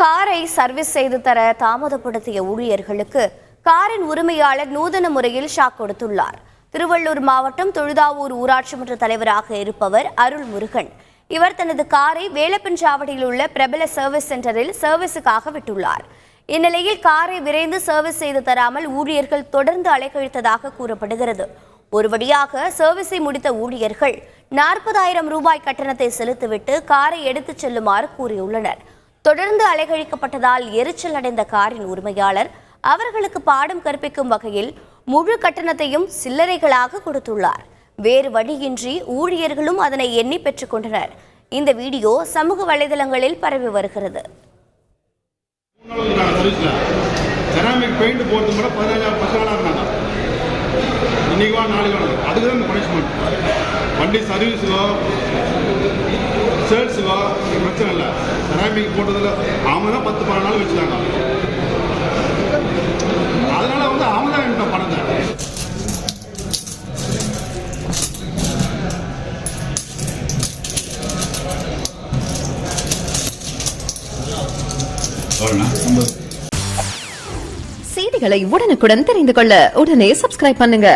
காரை சர்வீஸ் செய்து தர தாமதப்படுத்திய ஊழியர்களுக்கு காரின் உரிமையாளர் நூதன முறையில் ஷாக் கொடுத்துள்ளார். திருவள்ளூர் மாவட்டம் தொழுதாவூர் ஊராட்சி மன்ற தலைவராக இருப்பவர் அருள் முருகன் இவர் தனது காரை வேலப்பஞ்சாவடியில் உள்ள பிரபல சர்வீஸ் சென்டரில் சர்வீஸுக்காக விட்டுள்ளார். இந்நிலையில் காரை விரைந்து சர்வீஸ் செய்து தராமல் ஊழியர்கள் தொடர்ந்து அலைக்கழித்ததாக கூறப்படுகிறது. ஒரு வழியாக சர்வீஸை முடித்த ஊழியர்கள் நாற்பதாயிரம் ரூபாய் கட்டணத்தை செலுத்திவிட்டு காரை எடுத்துச் செல்லுமாறு கூறியுள்ளனர். தொடர்ந்து அலைகழிக்கப்பட்டதால் எரிச்சல் அடைந்த காரின் உரிமையாளர் அவர்களுக்கு பாடம் கற்பிக்கும் வகையில் முழு கட்டணத்தையும் சில்லறைகளாக கொடுத்துள்ளார். வேறு வழியின்றி ஊழியர்களும் அதனை எண்ணி பெற்றுக்கொண்டனர். இந்த வீடியோ சமூக வலைதளங்களில் பரவி வருகிறது. செராமிக் பெயிண்ட் பதினஞ்சாயிரம் இருந்தாங்க. வா நாளைக்கு அதுக்கு தான் இந்த பனிஷ்மெண்ட் வண்டி சர்வீஸோ சேல்ஸுக்கோ பிரச்சனை இல்லை செராமிக் போட்டதில் அவங்க தான் பத்து பன்னெண்டு நாள் வச்சுட்டாங்க. அதனால வந்து அவங்க தான் என்கிட்ட பணத்தை செய்திகளை உடனுக்குடன் தெரிந்து கொள்ள உடனே சப்ஸ்கிரைப் பண்ணுங்க.